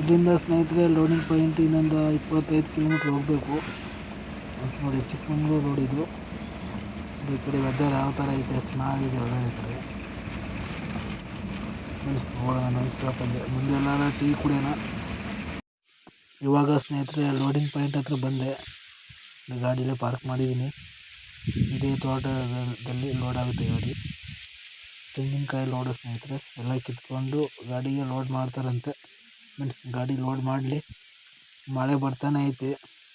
ಇಲ್ಲಿಂದ ಸ್ನೇಹಿತರೆ loading point ಇನ್ನೊಂದು ಇಪ್ಪತ್ತೈದು ಕಿಲೋಮೀಟ್ರ್ ಹೋಗಬೇಕು. ನೋಡಿ, ಚಿಕ್ಕಮಂಗ್ಳೂರು ರೋಡ್ ಇದು. ಈ ಕಡೆ ವೆದರ್ ಯಾವ ಥರ ಐತೆ, ಅಷ್ಟು ಚೆನ್ನಾಗಿದೆ ವೆದರ್ ಈ ಕಡೆ. ಹೋಗೋಣ ನಾನ್ ಸ್ಟಾಪಲ್ಲಿ ಮುಂದೆ ಎಲ್ಲಾರ ಟೀ ಕುಡಿಯೋಣ. ಇವಾಗ ಸ್ನೇಹಿತರೆ ಲೋಡಿಂಗ್ ಪಾಯಿಂಟ್ ಹತ್ರ ಬಂದೆ. ಗಾಡಿಲೇ ಪಾರ್ಕ್ ಮಾಡಿದ್ದೀನಿ. ಇದೇ ತೋಟದಲ್ಲಿ ಲೋಡ್ ಆಗುತ್ತೆ ಗಾಡಿ. ತೆಂಗಿನಕಾಯಿ ಲೋಡು ಸ್ನೇಹಿತರೆ, ಎಲ್ಲ ಕಿತ್ಕೊಂಡು ಗಾಡಿಗೆ ಲೋಡ್ ಮಾಡ್ತಾರಂತೆ. ಗಾಡಿ ಲೋಡ್ ಮಾಡಲಿ. ಮಳೆ ಬರ್ತಾನೆ ಐತೆ.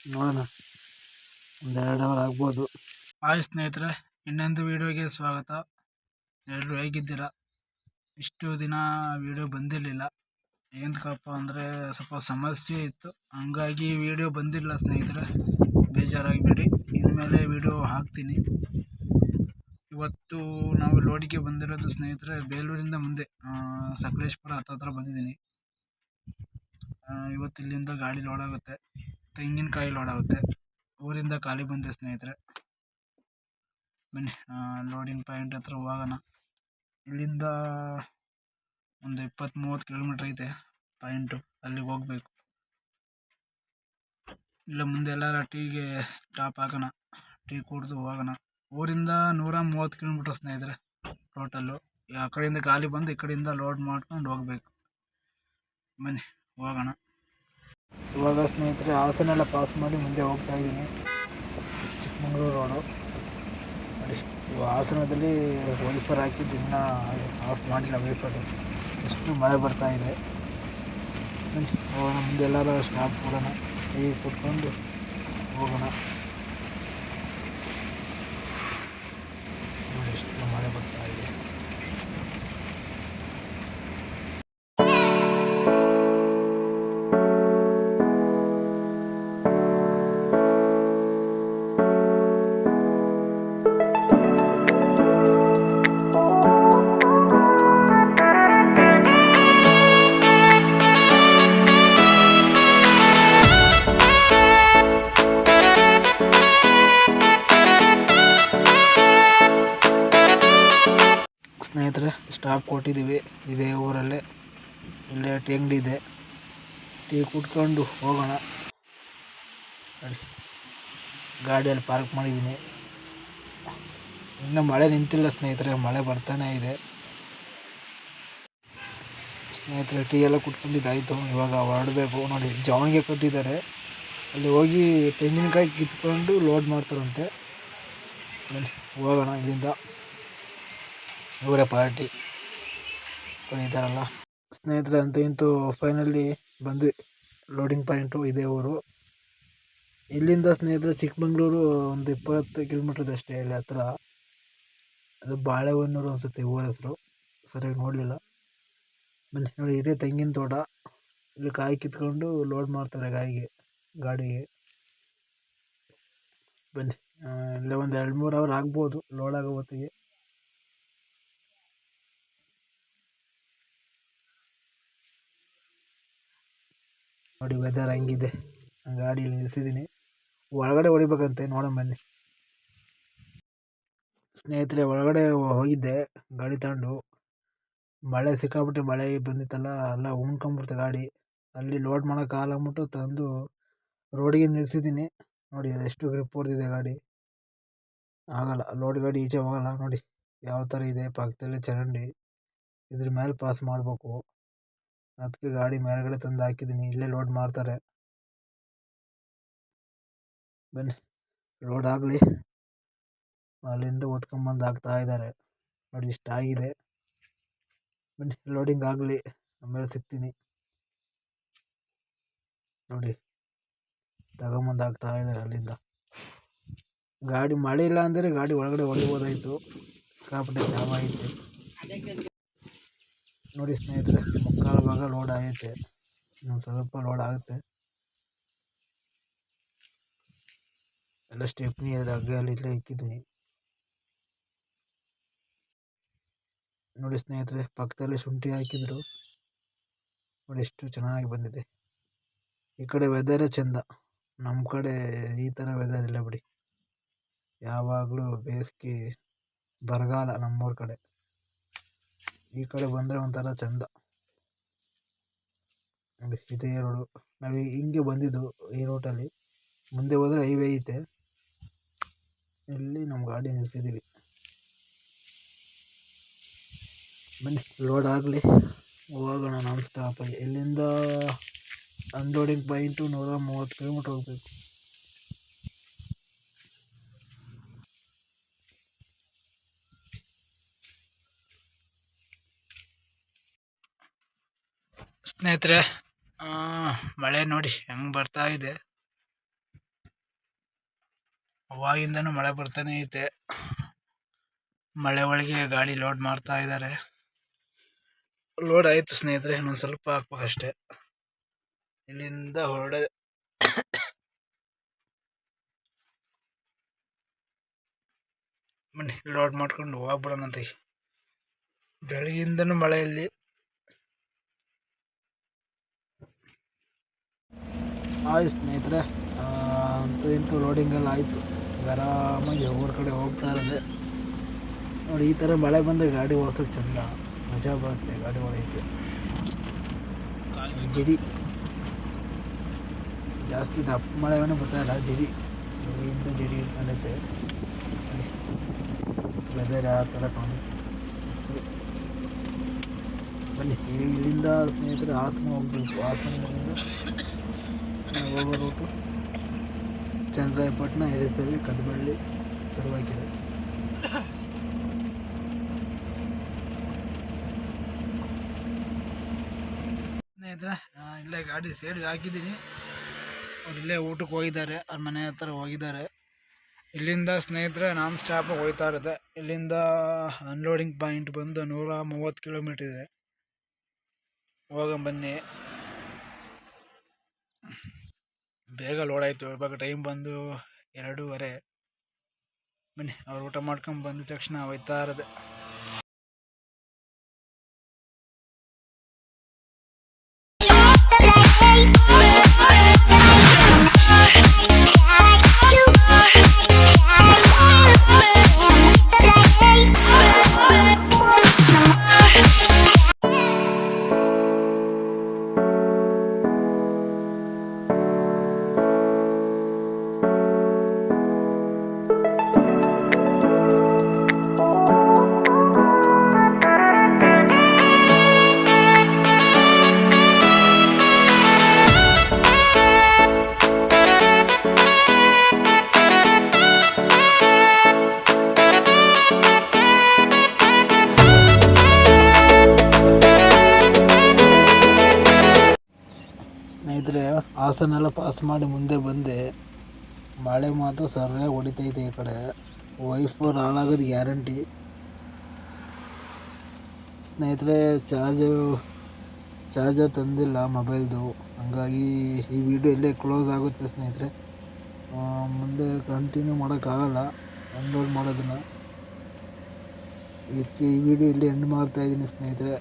ನೋಡೋಣ. ಒಂದು ಎರಡು ಅವರ್ ಆಗ್ಬೋದು. ಹಾಯ್ ಸ್ನೇಹಿತರೆ, ಇನ್ನೊಂದು ವೀಡಿಯೋಗೆ ಸ್ವಾಗತ. ಎಲ್ಲರೂ ಹೇಗಿದ್ದೀರಾ? ಇಷ್ಟು ದಿನ ವೀಡಿಯೋ ಬಂದಿರಲಿಲ್ಲ. ಏನಕ್ಕಪ್ಪ ಅಂದರೆ ಸ್ವಲ್ಪ ಸಮಸ್ಯೆ ಇತ್ತು. ಹಂಗಾಗಿ ವೀಡಿಯೋ ಬಂದಿಲ್ಲ ಸ್ನೇಹಿತರೆ. ಬೇಜಾರಾಗಬೇಡಿ. ಇನ್ಮೇಲೆ ವೀಡಿಯೋ ಹಾಕ್ತೀನಿ. ಇವತ್ತು ನಾವು ಲೋಡಿಗೆ ಬಂದಿರೋದು ಸ್ನೇಹಿತರೆ, ಬೇಲೂರಿಂದ ಮುಂದೆ. ಸಕಲೇಶ್ಪುರ ಹತ್ತತ್ರ ಬಂದಿದ್ದೀನಿ. ಇವತ್ತು ಇಲ್ಲಿಂದ ಗಾಡಿ ಲೋಡ್ ಆಗುತ್ತೆ. ತೆಂಗಿನಕಾಯಿ ಲೋಡ್ ಆಗುತ್ತೆ. ಊರಿಂದ ಖಾಲಿ ಬಂದೆ ಸ್ನೇಹಿತರೆ. ಬನ್ನಿ ಲೋಡಿಂಗ್ ಪಾಯಿಂಟ್ ಹತ್ರ ಹೋಗೋಣ. ಇಲ್ಲಿಂದ ಒಂದು ಇಪ್ಪತ್ತು ಮೂವತ್ತು ಕಿಲೋಮೀಟ್ರ್ ಐತೆ ಪಾಯಿಂಟು ಅಲ್ಲಿಗೆ ಹೋಗ್ಬೇಕು. ಇಲ್ಲ, ಮುಂದೆ ಎಲ್ಲಾರ ಟೀಗೆ ಸ್ಟಾಪ್ ಹಾಕೋಣ. ಟೀ ಕುಡಿದು ಹೋಗೋಣ. ಊರಿಂದ ನೂರ ಮೂವತ್ತು ಕಿಲೋಮೀಟ್ರ್ ಸ್ನೇಹಿತರೆ ಟೋಟಲ್ಲು ಆ ಕಡೆಯಿಂದ ಗಾಲಿ ಬಂದು ಈ ಕಡೆಯಿಂದ ಲೋಡ್ ಮಾಡ್ಕೊಂಡು ಹೋಗ್ಬೇಕು. ಬನ್ನಿ, ಹೋಗೋಣ. ಇವಾಗ ಸ್ನೇಹಿತರೆ, ಹಾಸನೆಲ್ಲ ಪಾಸ್ ಮಾಡಿ ಮುಂದೆ ಹೋಗ್ತಾ ಇದ್ದೀನಿ. ಚಿಕ್ಕಮಂಗ್ಳೂರು ರೋಡು ಹಾಸನದಲ್ಲಿ ವೈಪರ್ ಹಾಕಿದ್ದು ಇನ್ನೂ ಆಫ್ ಮಾಡಿಲ್ಲ ವೈಪರು ಎಷ್ಟು ಮಳೆ ಬರ್ತಾ ಇದೆ. ಹೋಗೋಣ, ಮುಂದೆ ಎಲ್ಲರೂ ಸ್ಟಾಪ್ ಕೊಡೋಣ. ಈಗ ಕುಟ್ಕೊಂಡು ಹೋಗೋಣ. ಸ್ಟಾಪ್ ಕೊಟ್ಟಿದ್ದೀವಿ. ಇದೇ ಊರಲ್ಲೇ. ಇಲ್ಲೇ ಟೀ ಅಂಗಡಿ ಇದೆ. ಟೀ ಕುಟ್ಕೊಂಡು ಹೋಗೋಣ. ನಡಿ ಗಾಡಿಯಲ್ಲಿ ಪಾರ್ಕ್ ಮಾಡಿದ್ದೀನಿ. ಇನ್ನೂ ಮಳೆ ನಿಂತಿಲ್ಲ ಸ್ನೇಹಿತರೆ, ಮಳೆ ಬರ್ತಾನೆ ಇದೆ. ಸ್ನೇಹಿತರೆ, ಟೀ ಎಲ್ಲ ಕುಟ್ಕೊಂಡಿದ್ದಾಯಿತು ಇವಾಗ ಹೊರಡಬೇಕು. ನೋಡಿ ಜಾವನಿಗೆ ಕೊಟ್ಟಿದ್ದಾರೆ. ಅಲ್ಲಿ ಹೋಗಿ ತೆಂಗಿನಕಾಯಿ ಕಿತ್ಕೊಂಡು ಲೋಡ್ ಮಾಡ್ತಾರಂತೆ. ಹೋಗೋಣ ಇಲ್ಲಿಂದ. ಇವರೇ ಪಾರ್ಟಿ. ಕುಣಿತಾರಲ್ಲ ಸ್ನೇಹಿತರೆ, ಅಂತೂ ಇಂತೂ ಫೈನಲಿ ಬಂದ್ವಿ. ಲೋಡಿಂಗ್ ಪಾಯಿಂಟು ಇದೇ ಊರು. ಇಲ್ಲಿಂದ ಸ್ನೇಹಿತರೆ, ಚಿಕ್ಕಮಂಗ್ಳೂರು ಒಂದು ಇಪ್ಪತ್ತು ಕಿಲೋಮೀಟ್ರದಷ್ಟೇ ಇಲ್ಲಿ ಹತ್ರ. ಅದು ಬಾಳೆಹೊನ್ನೂರು ಅನ್ಸುತ್ತೆ ಊರ ಹೆಸರು. ಸರಿಯಾಗಿ ನೋಡಲಿಲ್ಲ. ಬನ್ನಿ, ನೋಡಿ, ಇದೇ ತೆಂಗಿನ ತೋಟ. ಇಲ್ಲಿ ಕಾಯಿ ಕಿತ್ಕೊಂಡು ಲೋಡ್ ಮಾಡ್ತಾರೆ ಕಾಯಿಗೆ ಗಾಡಿಗೆ. ಬನ್ನಿ ಇಲ್ಲೇ ಒಂದು ಎರಡು ಮೂರು ಅವರ್ ಆಗ್ಬೋದು ಲೋಡ್ ಆಗೋ ಹೊತ್ತಿಗೆ. ನೋಡಿ ವೆದರ್ ಹಂಗಿದೆ. ಗಾಡಿಯಲ್ಲಿ ನಿಲ್ಸಿದ್ದೀನಿ ಒಳಗಡೆ ಹೊಡಿಬೇಕಂತೆ, ನೋಡೋಣ ಬನ್ನಿ. ಸ್ನೇಹಿತರೆ, ಒಳಗಡೆ ಹೋಗಿದ್ದೆ, ಗಾಡಿ ತಗೊಂಡು. ಮಳೆ ಸಿಕ್ಕಾಬಿಟ್ಟು ಮಳೆ ಬಂದಿತ್ತಲ್ಲ, ಎಲ್ಲ ಉಣ್ಕೊಂಬಿಡ್ತು ಗಾಡಿ. ಅಲ್ಲಿ ಲೋಡ್ ಮಾಡೋಕ್ಕಾಗಲ್ಲ ಅಂದ್ಬಿಟ್ಟು ತಂದು ರೋಡಿಗೆ ನಿಲ್ಸಿದ್ದೀನಿ ನೋಡಿ, ಎಷ್ಟು ಗ್ರಿಪ್ ಹೊಡೆದಿದೆ ಗಾಡಿ. ಆಗಲ್ಲ ಲೋಡ್ ಗಾಡಿ ಈಚೆ ಹೋಗಲ್ಲ, ನೋಡಿ. ಯಾವ ಥರ ಇದೆ, ಪಕ್ಕದಲ್ಲೇ ಚರಂಡಿ. ಇದ್ರ ಮೇಲೆ ಪಾಸ್ ಮಾಡಬೇಕು. ಅದಕ್ಕೆ ಗಾಡಿ ಮೇಲ್ಗಡೆ ತಂದು ಹಾಕಿದ್ದೀನಿ, ಇಲ್ಲೇ ಲೋಡ್ ಮಾಡ್ತಾರೆ. ಬನ್ನಿ ಲೋಡ್ ಆಗಲಿ. ಅಲ್ಲಿಂದ ಓದ್ಕೊಂಬಂದು ಹಾಕ್ತಾ ಇದ್ದಾರೆ. ನೋಡಿ, ಇಷ್ಟ ಆಗಿದೆ. ಬನ್ನಿ ಲೋಡಿಂಗ್ ಆಗಲಿ, ಆಮೇಲೆ ಸಿಗ್ತೀನಿ. ನೋಡಿ, ತಗೊಂಬಂದು ಹಾಕ್ತಾ ಇದ್ದಾರೆ ಅಲ್ಲಿಂದ. ಗಾಡಿ ಮಳೆ ಇಲ್ಲ ಅಂದರೆ ಗಾಡಿ ಒಳಗಡೆ ಹೊಡಿಬೋದಾಯಿತು ಸಿಕ್ಕಾಪಟ್ಟೆ ಜಾಮ ಆಯಿತು ನೋಡಿ ಸ್ನೇಹಿತರೆ ಮುಕ್ಕಾಲು ಭಾಗ ಲೋಡ್ ಆಗೈತೆ. ಇನ್ನೊಂದು ಸ್ವಲ್ಪ ಲೋಡ್ ಆಗುತ್ತೆ. ಎಲ್ಲ ಸ್ಟೆಪ್ನಿ ಹಗ್ಗಲ್ಲಿ ಇಲ್ಲೇ ಇಕ್ಕಿದ್ದೀನಿ. ನೋಡಿ ಸ್ನೇಹಿತರೆ, ಪಕ್ಕದಲ್ಲಿ ಶುಂಠಿ ಹಾಕಿದ್ರು. ನೋಡಿ ಎಷ್ಟು ಚೆನ್ನಾಗಿ ಬಂದಿದೆ. ಈ ಕಡೆ ವೆದರೇ ಚೆಂದ. ನಮ್ಮ ಕಡೆ ಈ ಥರ ವೆದರ್ ಇಲ್ಲ ಬಿಡಿ. ಯಾವಾಗಲೂ ಬೇಸಿಗೆ ಬರಗಾಲ ನಮ್ಮೂರ ಕಡೆ. ಈ ಕಡೆ ಬಂದರೆ ಒಂಥರ ಚೆಂದ. ಇದೇ ರೋಡು ನಾವು ಹಿಂಗೆ ಬಂದಿದ್ದು ಈ ರೂಟಲ್ಲಿ ಮುಂದೆ ಹೋದರೆ ಹೈವೇ ಐತೆ. ಇಲ್ಲಿ ನಮ್ಮ ಗಾಡಿ ನಿಲ್ಲಿಸಿದ್ದೀವಿ ಬನ್ನಿ ಲೋಡ್ ಆಗಲಿ. ಹೋಗೋಣ ನಾನ್ ಸ್ಟಾಪಲ್ಲಿ ಇಲ್ಲಿಂದ ಅನ್ಲೋಡಿಂಗ್ ಪಾಯಿಂಟು ನೂರ ಮೂವತ್ತು ಕಿಲೋಮೀಟ್ರ್ ಹೋಗ್ಬೇಕು. ಸ್ನೇಹಿತರೆ ಮಳೆ ನೋಡಿ ಹೆಂಗೆ ಬರ್ತಾ ಇದೆ. ಅವಾಗಿಂದನೂ ಮಳೆ ಬರ್ತಾನೆ ಐತೆ. ಮಳೆ ಒಳಗೆ ಗಾಳಿ ಲೋಡ್ ಮಾಡ್ತಾ ಇದ್ದಾರೆ ಲೋಡ್ ಆಯ್ತು ಸ್ನೇಹಿತರೆ, ಇನ್ನೊಂದು ಸ್ವಲ್ಪ ಹಾಕ್ಬೇಕಷ್ಟೆ. ಇಲ್ಲಿಂದ ಹೊರಡ ಬನ್ನಿ ಲೋಡ್ ಮಾಡ್ಕೊಂಡು ಹೋಗ್ಬಿಡೋಣ ಬೆಳಗಿಂದನೂ ಮಳೆಯಲ್ಲಿ ಆಯ್ತು ಸ್ನೇಹಿತರೆ ಅಂತೂ ಇಂತೂ ಲೋಡಿಂಗೆಲ್ಲ ಆಯಿತು. ಈಗ ಆರಾಮಾಗಿ ಊರ ಕಡೆ ಹೋಗ್ತಾ ಇರೋದೆ. ನೋಡಿ, ಈ ಥರ ಮಳೆ ಬಂದರೆ ಗಾಡಿ ಓಡಿಸೋಕೆ ಚೆಂದ. ಮಜಾ ಬರುತ್ತೆ ಗಾಡಿ ಓಡೋಕ್ಕೆ ಜಿಡಿ. ಜಾಸ್ತಿ ದಪ್ಪ ಮಳೆನೂ ಬರ್ತಾ ಇಲ್ಲ, ಜಡಿ. ಇಂದ ಜಡಿ ಇಟ್ಕೊಂಡೈತೆ ವೆದರ್ ಯಾವ ಥರ ಕಾಣುತ್ತೆ. ಹಸ್ರು. ಬನ್ನಿ, ಇಲ್ಲಿಂದ ಸ್ನೇಹಿತರೆ ಹಾಸನ ಹೋಗ್ಬೇಕು. ಹಾಸನದಿಂದ ಹೋಗೋ ರೂಟು ಚಂದ್ರಾಯಪಟ್ಟಣ ಹಿರಿಸೇವೆ ಕದಬಳ್ಳಿ ತರುವಾಕೆರೆ. ಸ್ನೇಹಿತರೆ ಇಲ್ಲೇ ಗಾಡಿ ಸೇಡ್ ಹಾಕಿದ್ದೀನಿ. ಅವ್ರು ಇಲ್ಲೇ ಊಟಕ್ಕೆ ಹೋಗಿದ್ದಾರೆ ಅವ್ರ ಮನೆ ಹತ್ರ ಹೋಗಿದ್ದಾರೆ. ಇಲ್ಲಿಂದ ಸ್ನೇಹಿತರೆ ನಾನ್ ಸ್ಟಾಪ್ ಹೋಗ್ತಾ ಇರುತ್ತೆ. ಇಲ್ಲಿಂದ ಅನ್ಲೋಡಿಂಗ್ ಪಾಯಿಂಟ್ ಬಂದು ನೂರ ಮೂವತ್ತು ಕಿಲೋಮೀಟ್ರ್ ಇದೆ. ಹೋಗಂ ಬನ್ನಿ. ಬೇಗ ಲೋಡ್ ಆಯಿತು. ಇವಾಗ ಟೈಮ್ ಬಂದು ಎರಡೂವರೆ. ಬನ್ನಿ, ಅವ್ರು ಊಟ ಮಾಡ್ಕೊಂಡು ಬಂದ ತಕ್ಷಣ ಹೋಯ್ತಾ ಇರೋದೆ. ಸ್ನೇಹಿತರೆ ಹಾಸನೆಲ್ಲ ಪಾಸ್ ಮಾಡಿ ಮುಂದೆ ಬಂದೆ. ಮಳೆ ಮಾತ್ರ ಸರಿಯಾಗಿ ಹೊಡಿತೈತೆ ಈ ಕಡೆ. ವೈಫ್ ಹಾಳಾಗೋದು ಗ್ಯಾರಂಟಿ ಸ್ನೇಹಿತರೆ ಚಾರ್ಜರು ಚಾರ್ಜರ್ ತಂದಿಲ್ಲ ಮೊಬೈಲ್ದು ಹಂಗಾಗಿ ಈ ವಿಡಿಯೋ ಇಲ್ಲೇ ಕ್ಲೋಸ್ ಆಗುತ್ತೆ ಸ್ನೇಹಿತರೆ. ಮುಂದೆ ಕಂಟಿನ್ಯೂ ಮಾಡೋಕ್ಕಾಗಲ್ಲ ಅನ್ಲೋಡ್ ಮಾಡೋದನ್ನು. ಇದಕ್ಕೆ ಈ ವಿಡಿಯೋ ಇಲ್ಲಿ ಎಂಡ್ ಮಾಡ್ತಾ ಇದ್ದೀನಿ ಸ್ನೇಹಿತರೆ.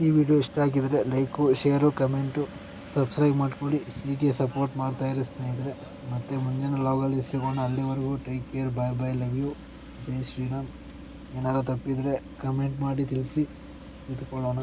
ಈ ವಿಡಿಯೋ ಇಷ್ಟ ಆಗಿದರೆ ಲೈಕು, ಶೇರು, ಕಮೆಂಟು, ಸಬ್ಸ್ಕ್ರೈಬ್ ಮಾಡ್ಕೊಳ್ಳಿ. ಹೀಗೆ ಸಪೋರ್ಟ್ ಮಾಡ್ತಾಯಿರಿ ಸ್ನೇಹಿತರೆ. ಮತ್ತು ಮುಂದಿನ ಲಾಗಲ್ಲಿ ಸಿಗೋಣ. ಅಲ್ಲಿವರೆಗೂ take care bye bye love you ಜೈ ಶ್ರೀರಾಮ್. ಏನಾದ್ರು ತಪ್ಪಿದರೆ ಕಮೆಂಟ್ ಮಾಡಿ, ತಿಳಿಸಿ. ತಿದ್ದುಕೊಳ್ಳೋಣ